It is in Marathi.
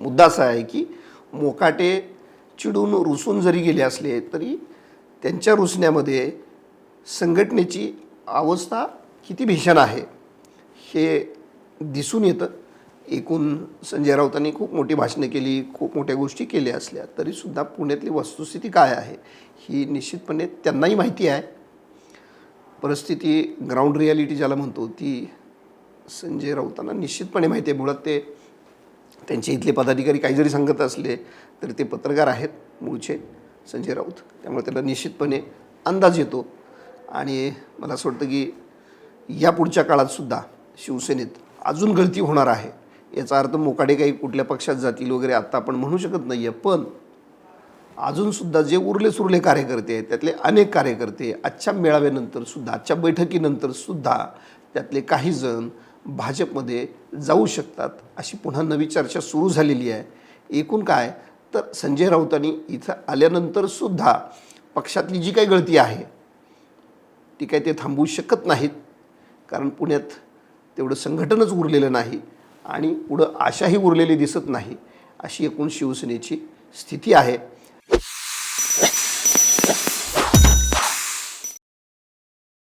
मुद्दा असा आहे की मोकाटे चिडून रुसून जरी गेले असले तरी त्यांच्या रुसण्यामध्ये संघटनेची अवस्था किती भीषण आहे हे दिसून येतं. एकूण संजय राऊतांनी खूप मोठी भाषणं केली खूप मोठ्या गोष्टी केल्या असल्या तरीसुद्धा पुण्यातली वस्तुस्थिती काय आहे ही निश्चितपणे त्यांनाही माहिती आहे. परिस्थिती ग्राउंड रियालिटी ज्याला म्हणतो ती संजय राऊतांना निश्चितपणे माहिती आहे. मुळात ते त्यांचे इथले पदाधिकारी काही जरी सांगत असले तरी ते पत्रकार आहेत मूळचे संजय राऊत. त्यामुळे त्याला निश्चितपणे अंदाज येतो. आणि मला असं वाटतं की या पुढच्या काळातसुद्धा शिवसेनेत अजून गळती होणार आहे. याचा अर्थ मोकाडे काही कुठल्या पक्षात जातील वगैरे आत्ता आपण म्हणू शकत नाही आहे पण अजूनसुद्धा जे उरले सुरले कार्यकर्ते आहेत त्यातले अनेक कार्यकर्ते आजच्या मेळाव्यानंतरसुद्धा आजच्या बैठकीनंतरसुद्धा त्यातले काही जण भाजपमध्ये जाऊ शकतात अशी पुन्हा नवी चर्चा सुरू झालेली आहे. एकूण काय? तर संजय राऊतांनी इथं आल्यानंतरसुद्धा पक्षातली जी काही गळती आहे ती काय ते थांबवू शकत नाहीत. कारण पुण्यात तेवढं संघटनच उरलेलं नाही आणि पुढं आशाही उरलेली दिसत नाही अशी एकूण शिवसेनेची स्थिती आहे.